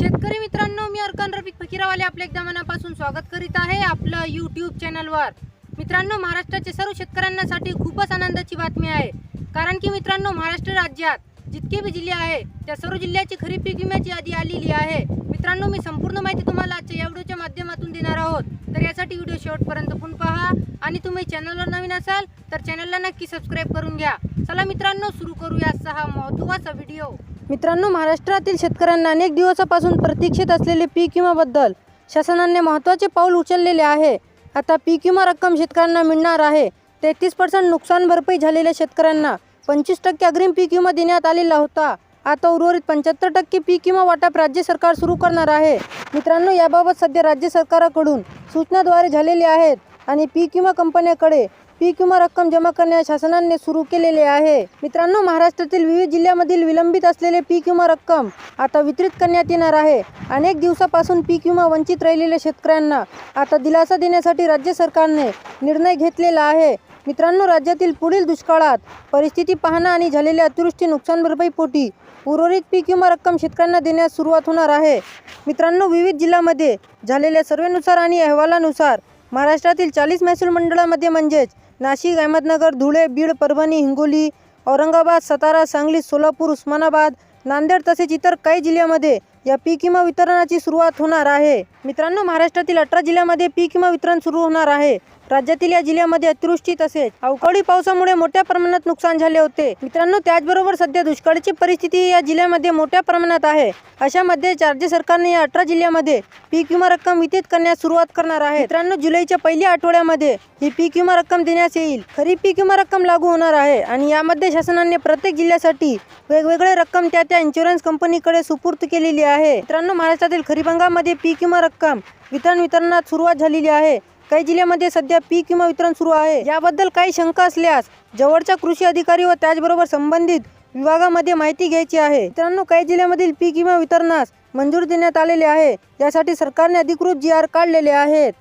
शेतकरी मित्रांनो मी अर्कान रफिक फकीरावाले आपल्या एकदा मनापासून स्वागत करीत आहे आपलं यूट्यूब चॅनलवर मित्रांनो महाराष्ट्राच्या सर्व शेतकऱ्यांसाठी खूपच आनंदाची बातमी आहे. कारण की मित्रांनो महाराष्ट्र राज्यात जितके बी जिल्हे आहे त्या सर्व जिल्ह्याची खरीप पीक विम्याची यादी आलेली आहे. मित्रांनो मी संपूर्ण माहिती तुम्हाला आजच्या या व्हिडिओच्या माध्यमातून देणार आहोत. तर यासाठी व्हिडिओ शेवटपर्यंत पण पहा. आणि तुम्ही चॅनलवर नवीन असाल तर चॅनलला नक्की सबस्क्राईब करून घ्या. चला मित्रांनो सुरू करूया सहा हा महत्त्वाचा व्हिडिओ मित्रांनो महाराष्ट्रातील शेतकऱ्यांना अनेक दिवसापासून प्रतीक्षित असलेले पीक विमाबद्दल शासनाने महत्त्वाचे पाऊल उचललेले आहे. आता पीक विमा रक्कम शेतकऱ्यांना मिळणार आहे. तेहतीस पर्सेंट नुकसान भरपाई झालेल्या शेतकऱ्यांना पंचवीस टक्के अग्रिम पीक विमा देण्यात आलेला होता. आता उर्वरित पंच्याहत्तर टक्के पीक विमा वाटप राज्य सरकार सुरू करणार आहे. मित्रांनो याबाबत सध्या राज्य सरकारकडून सूचनाद्वारे झालेली आहेत आणि पीक विमा कंपन्याकडे पीक विमा रक्कम जमा करण्यास शासनाने सुरू केलेले आहे. मित्रांनो महाराष्ट्रातील विविध जिल्ह्यामधील विलंबित असलेले पीक विमा रक्कम आता वितरित करण्यात येणार आहे. अनेक दिवसापासून पीक विमा वंचित राहिलेल्या शेतकऱ्यांना आता दिलासा देण्यासाठी राज्य सरकारने निर्णय घेतलेला आहे. मित्रांनो राज्यातील पुढील दुष्काळात परिस्थिती पाहणं आणि झालेल्या अतिवृष्टी नुकसान भरपाई पोटी उर्वरित पीक विमा रक्कम शेतकऱ्यांना देण्यास सुरुवात होणार आहे. मित्रांनो विविध जिल्ह्यामध्ये झालेल्या सर्वेनुसार आणि अहवालानुसार महाराष्ट्रातील चाळीस महसूल मंडळामध्ये म्हणजेच नाशिक अहमदनगर धुळे बीड परभणी हिंगोली औरंगाबाद सातारा सांगली सोलापूर उस्मानाबाद नांदेड तसेच इतर काही जिल्ह्यामध्ये या पीक विमा वितरणाची सुरुवात होणार आहे. मित्रांनो महाराष्ट्रातील अठरा जिल्ह्यामध्ये पीक विमा वितरण सुरू होणार आहे. राज्यातील या जिल्ह्यामध्ये अतिवृष्टी तसेच अवकाळी पावसामुळे मोठ्या प्रमाणात नुकसान झाले होते. मित्रांनो त्याचबरोबर सध्या दुष्काळाची परिस्थिती या जिल्ह्यामध्ये मोठ्या प्रमाणात आहे. अशामध्ये राज्य सरकारने या अठरा जिल्ह्यामध्ये पीक विमा रक्कम वितरित करण्यास सुरुवात करणार आहे. मित्रांनो जुलैच्या पहिल्या आठवड्यामध्ये ही पीक विमा रक्कम देण्यात येईल. खरी पीक विमा रक्कम लागू होणार आहे आणि यामध्ये शासनाने प्रत्येक जिल्ह्यासाठी वेगवेगळे रक्कम त्या त्या इन्शुरन्स कंपनीकडे सुपूर्द केलेली आहे आहे. मित्रांनो महाराष्ट्रातील खरीप हंगामामध्ये पीक किंवा रक्कम वितरण वितरणात सुरुवात झालेली आहे. काही जिल्ह्यामध्ये सध्या पीक किंवा वितरण सुरू आहे. याबद्दल काही शंका असल्यास जवळच्या कृषी अधिकारी व त्याचबरोबर संबंधित विभागामध्ये माहिती घ्यायची आहे. मित्रांनो काही जिल्ह्यामधील पीक विमा वितरणास मंजूर देण्यात आलेले आहे. यासाठी सरकारने अधिकृत जी आर काढलेले आहेत.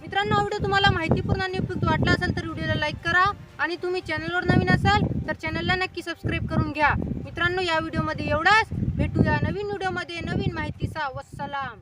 मित्रांनो हा व्हिडिओ तुम्हाला माहितीपूर्ण आणि उपयुक्त वाटला असेल तर व्हिडिओला लाईक करा आणि तुम्ही चॅनलवर नवीन असाल तर चॅनलला नक्की सबस्क्राईब करून घ्या. मित्रांनो या व्हिडिओमध्ये एवढाच. भेटूया नवीन व्हिडिओमध्ये. नवीन माहितीचा वसलाम